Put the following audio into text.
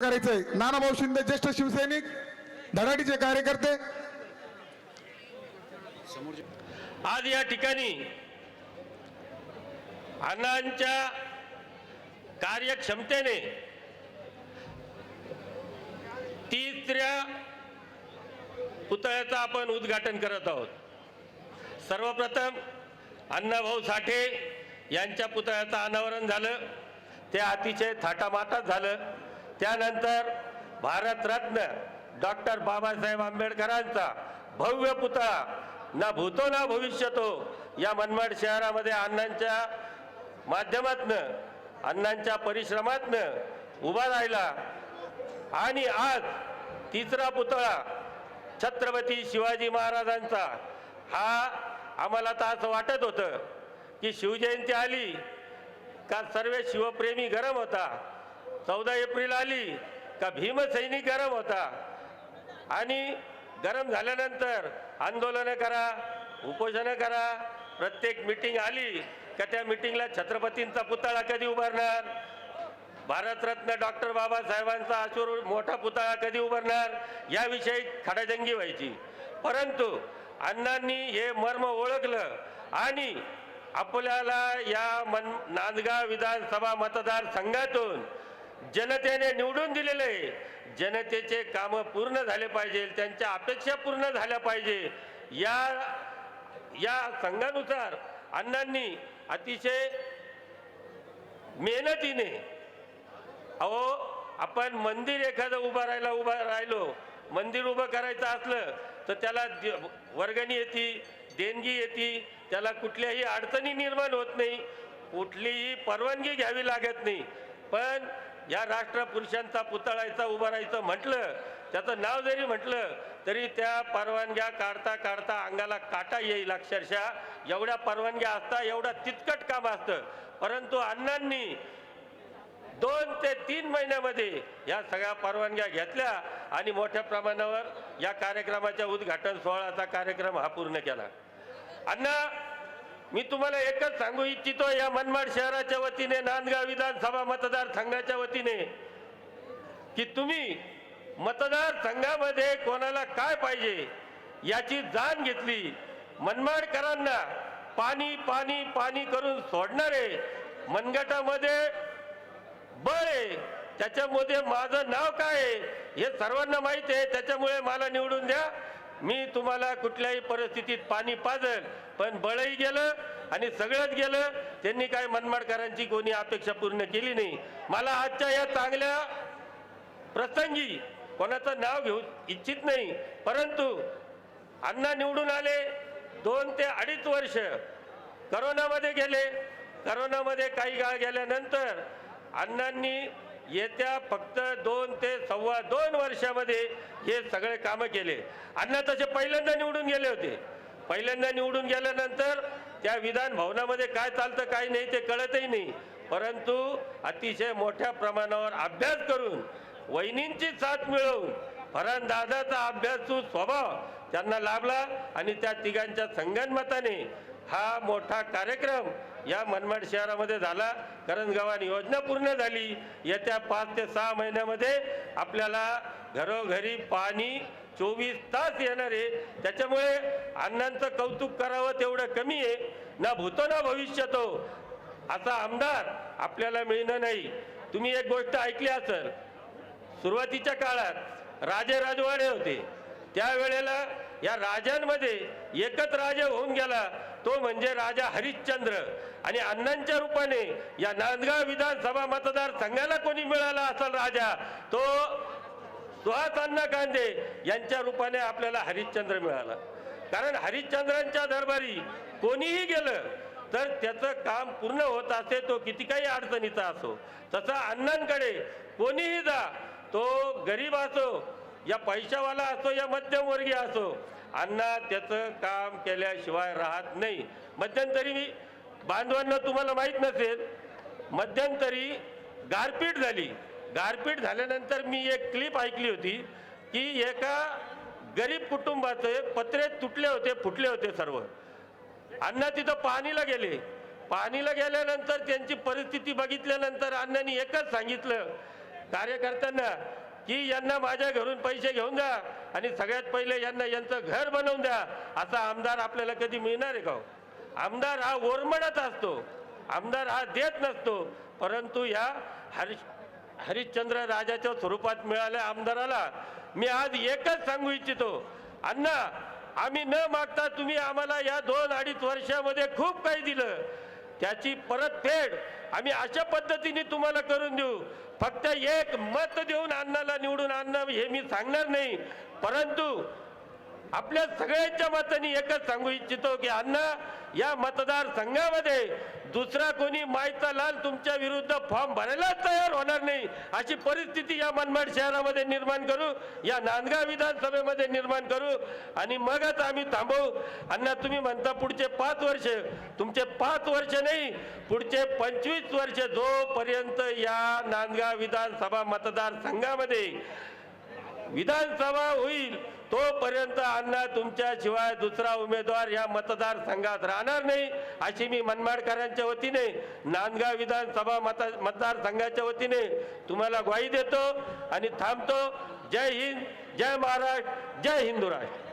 करायचंय. नानाभाऊ शिंदे ज्येष्ठ शिवसैनिक धडाटीचे कार्यकर्ते. आज या ठिकाणी अण्णांच्या कार्यक्षमतेने तिसऱ्या पुतळ्याचं आपण उद्घाटन करत आहोत. सर्वप्रथम अण्णाभाऊ साठे यांच्या पुतळ्याचं अनावरण झालं. ते अतिशय थाटामाटात झालं. त्यानंतर भारतरत्न डॉक्टर बाबासाहेब आंबेडकरांचा भव्य पुतळा ना भूतो ना भविष्यतो या मनमाड शहरामध्ये अण्णांच्या माध्यमातनं अण्णांच्या परिश्रमातनं उभा राहिला. आणि आज तिसरा पुतळा छत्रपती शिवाजी महाराजांचा हा आम्हाला तर असं वाटत होतं की शिवजयंती आली का सर्व शिवप्रेमी गरम होता. चौदा एप्रिल आली का भीमसैनिक गरम होता. आणि गरम झाल्यानंतर आंदोलनं करा उपोषणं करा. प्रत्येक मिटिंग आली का त्या मिटिंगला छत्रपतींचा पुतळा कधी उभारणार? भारतरत्न डॉक्टर बाबासाहेबांचा अश्रू मोठा पुतळा कधी उभारणार? याविषयी खडाजंगी व्हायची. परंतु अण्णांनी हे मर्म ओळखलं आणि आपल्याला या मन नांदगाव विधानसभा मतदारसंघातून जनतेने निवडून दिलेलं आहे. जनतेचे कामं पूर्ण झाले पाहिजे त्यांच्या अपेक्षा पूर्ण झाल्या पाहिजे. या या संघानुसार अण्णांनी अतिशय मेहनतीने अहो आपण मंदिर एखादं उभं राहायला उभं राहिलो मंदिर उभं करायचं असलं तर त्याला दे- वर्गणी येते देणगी येते त्याला कुठल्याही अडचणी निर्माण होत नाही. कुठलीही परवानगी घ्यावी लागत नाही. पण या राष्ट्रपुरुषांचा पुतळायचा उभं राहायचं म्हटलं त्याचं नाव जरी म्हटलं तरी त्या परवानग्या काढता काढता अंगाला काटा येईल अक्षरशः. एवढ्या परवानग्या असता एवढा तितकट काम असतं. परंतु अण्णांनी दोन ते तीन महिन्यामध्ये या सगळ्या परवानग्या घेतल्या आणि मोठ्या प्रमाणावर या कार्यक्रमाच्या उद्घाटन सोहळ्याचा कार्यक्रम हा पूर्ण केला. अण्णा मी तुम्हाला एकच सांगू इच्छितो या मनमाड शहराच्या वतीने नांदगाव विधानसभा मतदारसंघाच्या वतीने की तुम्ही मतदारसंघामध्ये कोणाला काय पाहिजे याची जाण घेतली. मनमाडकरांना पाणी पाणी पाणी करून सोडणारे मनगटामध्ये बळ आहे. त्याच्यामध्ये माझं नाव काय आहे हे सर्वांना माहीत आहे. त्याच्यामुळे मला निवडून द्या. मी तुम्हाला कुठल्याही परिस्थितीत पाणी पाजल पण बळही गेलं आणि सगळंच गेलं त्यांनी काय मनमाडकरांची कोणी अपेक्षा पूर्ण केली नाही. मला आजच्या या चांगल्या प्रसंगी कोणाचं नाव घेऊ इच्छित नाही परंतु अण्णा निवडून आले दोन ते अडीच वर्ष करोनामध्ये गेले. करोनामध्ये काही काळ गेल्यानंतर अण्णांनी येत्या फक्त दोन ते सव्वा दोन वर्षामध्ये हे सगळे कामं केले. अण्णा तसे पहिल्यांदा निवडून गेले होते. पहिल्यांदा निवडून गेल्यानंतर त्या विधान भवनामध्ये काय चालतं काय नाही ते कळतही नाही. परंतु अतिशय मोठ्या प्रमाणावर अभ्यास करून वहिनींची साथ मिळवून फरान दादाचा अभ्यासू स्वभाव त्यांना लाभला आणि त्या तिघांच्या संगणमताने हा मोठा कार्यक्रम या मनमाड शहरामध्ये झाला. करंजगावान योजना पूर्ण झाली. येत्या पाच ते सहा महिन्यामध्ये आपल्याला घरोघरी पाणी चोवीस तास येणार आहे. त्याच्यामुळे अण्णांचं कौतुक करावं तेवढं कमी आहे. ना भूतो ना भविष्यतो. असा आमदार आपल्याला मिळणं नाही. तुम्ही एक गोष्ट ऐकली असेल. सुरुवातीच्या काळात राजे राजवाडे होते. त्यावेळेला या राजांमध्ये एकच राजा होऊन गेला. तो म्हणजे राजा हरिश्चंद्र. आणि अण्णांच्या रूपाने या नांदगाव विधानसभा मतदारसंघाला कोणी मिळाला असेल राजा तो सुहास अण्णा कांदे यांच्या रूपाने आपल्याला हरिश्चंद्र मिळाला. कारण हरिश्चंद्रांच्या दरबारी कोणीही गेलं तर त्याचं काम पूर्ण होत असे तो किती काही अडचणीचा असो. तसा अण्णांकडे कोणीही जा तो गरीब असो या पैशावाला असो या मध्यमवर्गीय असो अण्णा त्याचं काम केल्याशिवाय राहत नाही. मध्यंतरी मी बांधवांना तुम्हाला माहीत नसेल मध्यंतरी गारपीट झाली. गारपीट झाल्यानंतर मी एक क्लिप ऐकली होती की एका गरीब कुटुंबाचे पत्रे तुटले होते फुटले होते सर्व. अण्णा तिथं पाणीला गेले. पाणीला गेल्यानंतर त्यांची परिस्थिती बघितल्यानंतर अण्णांनी एकच सांगितलं कार्यकर्त्यांना की यांना माझ्या घरून पैसे घेऊन द्या आणि सगळ्यात पहिले यांना यांचं घर बनवून द्या. असा आमदार आपल्याला कधी मिळणार आहे का हो? आमदार हा ओरमडत असतो. आमदार हा देत नसतो. परंतु या हरिश हरिश्चंद्र राजाच्या स्वरूपात मिळाल्या आमदाराला मी आज एकच सांगू इच्छितो. अण्णा आम्ही न मागता तुम्ही आम्हाला या दोन अडीच वर्षामध्ये खूप काही दिलं. त्याची परतफेड आम्ही अशा पद्धतीने तुम्हाला करून देऊ. फक्त एक मत देऊन अण्णाला निवडून आणणं हे मी सांगणार नाही. परंतु आपल्या सगळ्यांच्या मताने एकच सांगू इच्छितो की अण्णा या मतदारसंघामध्ये दुसरा कोणी मायचा लाल तुमच्या विरुद्ध फॉर्म भरायला तयार होणार नाही अशी परिस्थिती या मनमाड शहरामध्ये निर्माण करू या नांदगाव विधानसभेमध्ये निर्माण करू. आणि मगच आम्ही थांबवू. अण्णा तुम्ही म्हणता पुढचे पाच वर्ष. तुमचे पाच वर्ष नाही पुढचे पंचवीस वर्ष जोपर्यंत या नांदगाव विधानसभा मतदारसंघामध्ये विधानसभा होईल तोपर्यंत अण्णा तुमच्याशिवाय दुसरा उमेदवार या मतदारसंघात राहणार नाही अशी मी मनमाडकरांच्या वतीने नांदगाव विधानसभा मत मतदारसंघाच्या वतीने तुम्हाला ग्वाही देतो आणि थांबतो. जय हिंद जय महाराष्ट्र जय हिंदू राष्ट्र